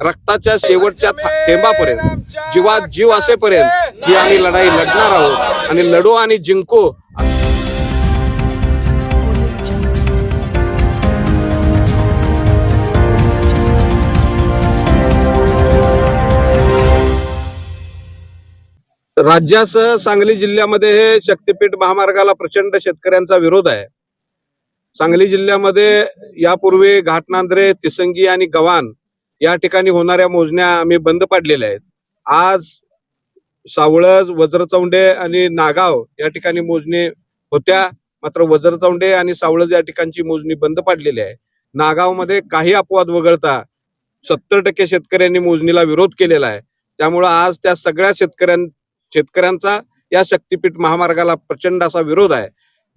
रक्ताच्या शेवटच्या थेंबापर्यंत जीवात जीव असेपर्यंत ही आम्ही लढाई लढणार आहोत आणि लढू आणि जिंकू. राज्यासह सांगली जिल्ह्यामध्ये हे शक्तीपीठ महामार्गाला प्रचंड शेतकऱ्यांचा विरोध आहे. सांगली जिल्ह्यामध्ये यापूर्वी घाटनांद्रे तिसंगी आणि गव्हाण या ठिकाणी होणाऱ्या मोजण्या आम्ही बंद पाडलेल्या आहेत. आज सावळज वज्रचौंडे आणि नागाव या ठिकाणी मोजणी होत्या. मात्र वज्रचौंडे आणि सावळज या ठिकाणची मोजणी बंद पाडलेली आहे. नागावमध्ये काही अपवाद वगळता सत्तर टक्के शेतकऱ्यांनी मोजणीला विरोध केलेला आहे. त्यामुळं आज त्या सगळ्या शेतकऱ्यां शेतकऱ्यांचा या शक्तीपीठ महामार्गाला प्रचंड असा विरोध आहे.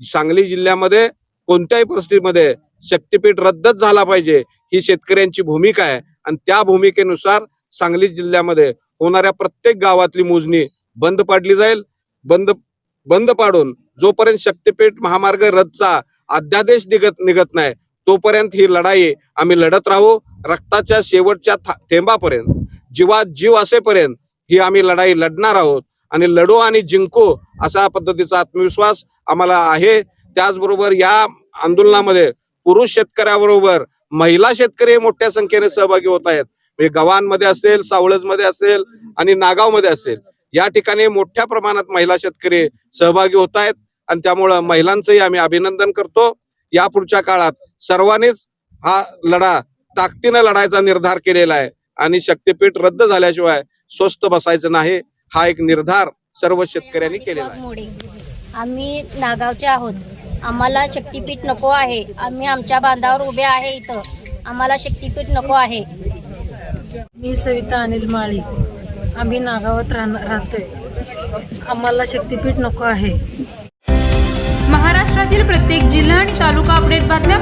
सांगली जिल्ह्यामध्ये कोणत्याही परिस्थितीमध्ये शक्तीपीठ रद्दच झाला पाहिजे ही शेतकऱ्यांची भूमिका आहे. आणि त्या भूमिकेनुसार सांगली जिल्ह्यामध्ये होणाऱ्या प्रत्येक गावातली मोजणी बंद पाडली जाईल. बंद बंद पाडून जोपर्यंत शक्तीपीठ महामार्ग रथचा अध्यादेश निघत निघत नाही तोपर्यंत ही लढाई आम्ही लढत राहू. रक्ताच्या शेवटच्या था- थेंबापर्यंत जीवात जीव असेपर्यंत ही आम्ही लढाई लढणार आहोत. आणि लढू आणि जिंकू अशा पद्धतीचा आत्मविश्वास आम्हाला आहे. त्याचबरोबर या आंदोलनामध्ये पुरुष शेतकऱ्याबरोबर महिला शेतकरी मोठ्या संख्येने सहभागी होत आहेत. म्हणजे गव्हाणमध्ये असेल सावळजमध्ये असेल आणि नागावमध्ये असेल. या ठिकाणी मोठ्या प्रमाणात महिला शेतकरी सहभागी होत आहेत आणि त्यामुळं महिलांचंही आम्ही अभिनंदन करतो. यापुढच्या काळात सर्वांनीच हा लढा ताकदीनं लढायचा निर्धार केलेला आहे आणि शक्तीपीठ रद्द झाल्याशिवाय स्वस्त बसायचं नाही. हा एक निर्धार सर्व शेतकऱ्यांनी केलेला आहे. आम्ही नागावचे आहोत. आम्हाला शक्तीपीठ नको आहे. आम्ही आमच्या बांधावर उभे आहे इथं. आम्हाला शक्तीपीठ नको आहे. मी सविता अनिल माळी. आम्ही नागावात राहणार राहतोय. आम्हाला शक्तीपीठ नको आहे. महाराष्ट्रातील प्रत्येक जिल्हा आणि तालुका अपडेट बातम्या